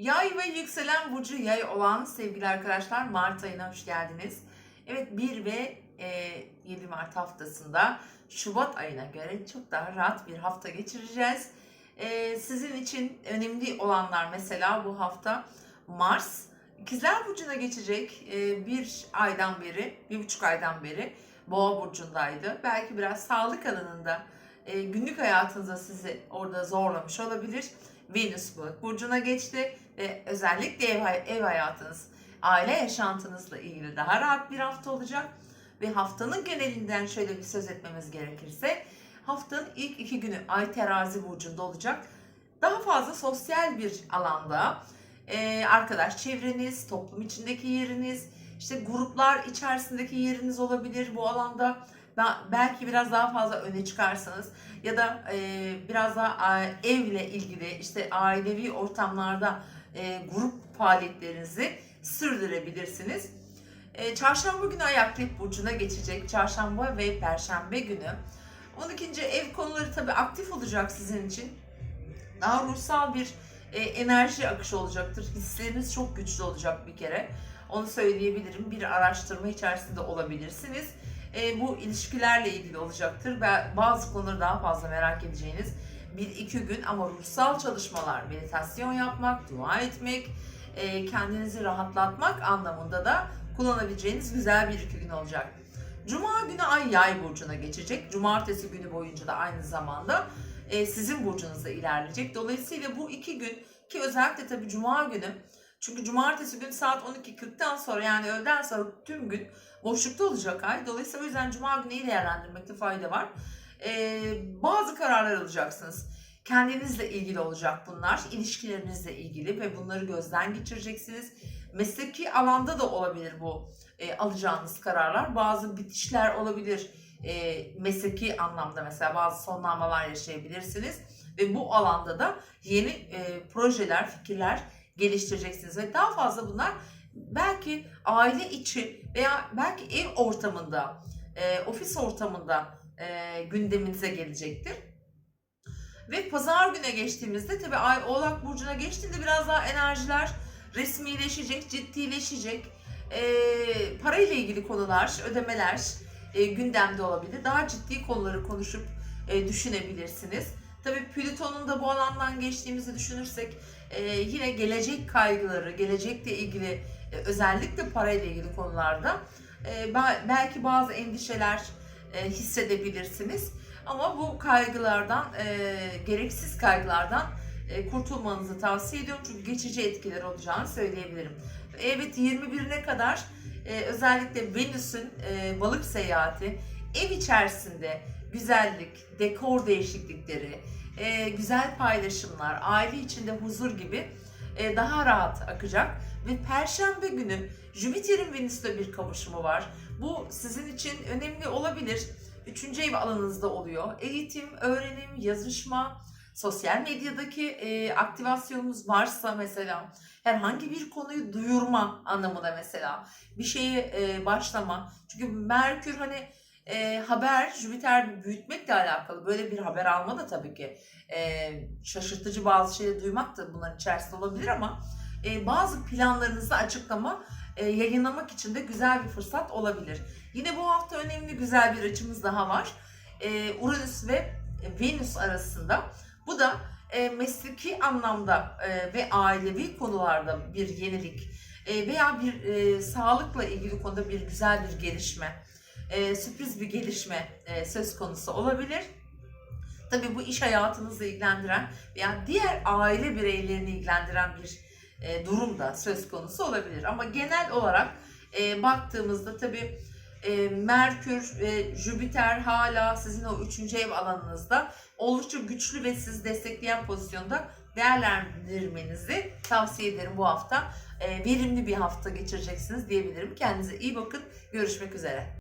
Yay ve yükselen burcu yay olan sevgili arkadaşlar Mart ayına hoş geldiniz. Evet 1 ve e, 7 Mart haftasında Şubat ayına göre çok daha rahat bir hafta geçireceğiz. E, sizin için önemli olanlar mesela bu hafta Mars İkizler Burcu'na geçecek e, bir aydan beri, bir buçuk aydan beri Boğa Burcu'ndaydı. Belki biraz sağlık alanında e, günlük hayatınızda sizi orada zorlamış olabilir. Venüs Balık burcuna geçti ve özellikle ev, ev hayatınız, aile yaşantınızla ilgili daha rahat bir hafta olacak. Ve haftanın genelinden şöyle bir söz etmemiz gerekirse haftanın ilk iki günü Ay Terazi burcunda olacak. Daha fazla sosyal bir alanda arkadaş çevreniz, toplum içindeki yeriniz, işte gruplar içerisindeki yeriniz olabilir bu alanda. Belki biraz daha fazla öne çıkarsanız ya da e, biraz daha evle ilgili işte ailevi ortamlarda e, grup faaliyetlerinizi sürdürebilirsiniz. E, çarşamba günü Akrep Burcu'na geçecek. Çarşamba ve Perşembe günü. 12. ev konuları tabii aktif olacak sizin için. Daha ruhsal bir e, enerji akışı olacaktır. Hisleriniz çok güçlü olacak bir kere. Onu söyleyebilirim. Bir araştırma içerisinde olabilirsiniz e, bu ilişkilerle ilgili olacaktır. Ve bazı konuları daha fazla merak edeceğiniz bir iki gün ama ruhsal çalışmalar, meditasyon yapmak, dua etmek, e, kendinizi rahatlatmak anlamında da kullanabileceğiniz güzel bir iki gün olacak. Cuma günü Ay Yay burcuna geçecek. Cumartesi günü boyunca da aynı zamanda e, sizin burcunuzda ilerleyecek. Dolayısıyla bu iki gün ki özellikle tabii Cuma günü çünkü cumartesi gün saat 12.40'tan sonra yani öğleden sonra tüm gün boşlukta olacak ay. Dolayısıyla o yüzden cuma günü iyi değerlendirmekte fayda var. Ee, bazı kararlar alacaksınız. Kendinizle ilgili olacak bunlar. ilişkilerinizle ilgili ve bunları gözden geçireceksiniz. Mesleki alanda da olabilir bu e, alacağınız kararlar. Bazı bitişler olabilir. E, mesleki anlamda mesela bazı sonlanmalar yaşayabilirsiniz. Ve bu alanda da yeni e, projeler, fikirler geliştireceksiniz. Ve daha fazla bunlar belki aile içi veya belki ev ortamında, e, ofis ortamında e, gündeminize gelecektir. Ve pazar güne geçtiğimizde tabii Ay Oğlak Burcu'na geçtiğinde biraz daha enerjiler resmileşecek, ciddileşecek. E, parayla ilgili konular, ödemeler e, gündemde olabilir. Daha ciddi konuları konuşup e, düşünebilirsiniz. Tabii Plüton'un da bu alandan geçtiğimizi düşünürsek e, yine gelecek kaygıları, gelecekle ilgili e, özellikle parayla ilgili konularda e, belki bazı endişeler e, hissedebilirsiniz. Ama bu kaygılardan, e, gereksiz kaygılardan e, kurtulmanızı tavsiye ediyorum. Çünkü geçici etkiler olacağını söyleyebilirim. Evet 21'ine kadar e, özellikle Venüs'ün e, balık seyahati ev içerisinde güzellik, dekor değişiklikleri, e, güzel paylaşımlar, aile içinde huzur gibi e, daha rahat akacak. Ve Perşembe günü Jüpiter'in Venüs'te bir kavuşumu var. Bu sizin için önemli olabilir. Üçüncü ev alanınızda oluyor. Eğitim, öğrenim, yazışma, sosyal medyadaki e, aktivasyonunuz varsa mesela herhangi bir konuyu duyurma anlamında mesela bir şeye e, başlama. Çünkü Merkür hani e, haber Jüpiter büyütmekle alakalı böyle bir haber alma da tabii ki e, şaşırtıcı bazı şeyleri duymak da bunların içerisinde olabilir ama e, bazı planlarınızı açıklama e, yayınlamak için de güzel bir fırsat olabilir. Yine bu hafta önemli güzel bir açımız daha var. E, Uranüs ve Venüs arasında. Bu da e, mesleki anlamda e, ve ailevi konularda bir yenilik e, veya bir e, sağlıkla ilgili konuda bir güzel bir gelişme e, sürpriz bir gelişme e, söz konusu olabilir. Tabii bu iş hayatınızla ilgilendiren veya diğer aile bireylerini ilgilendiren bir e, durum da söz konusu olabilir. Ama genel olarak e, baktığımızda tabii e, Merkür ve Jüpiter hala sizin o üçüncü ev alanınızda oldukça güçlü ve sizi destekleyen pozisyonda değerlendirmenizi tavsiye ederim bu hafta. E, verimli bir hafta geçireceksiniz diyebilirim. Kendinize iyi bakın. Görüşmek üzere.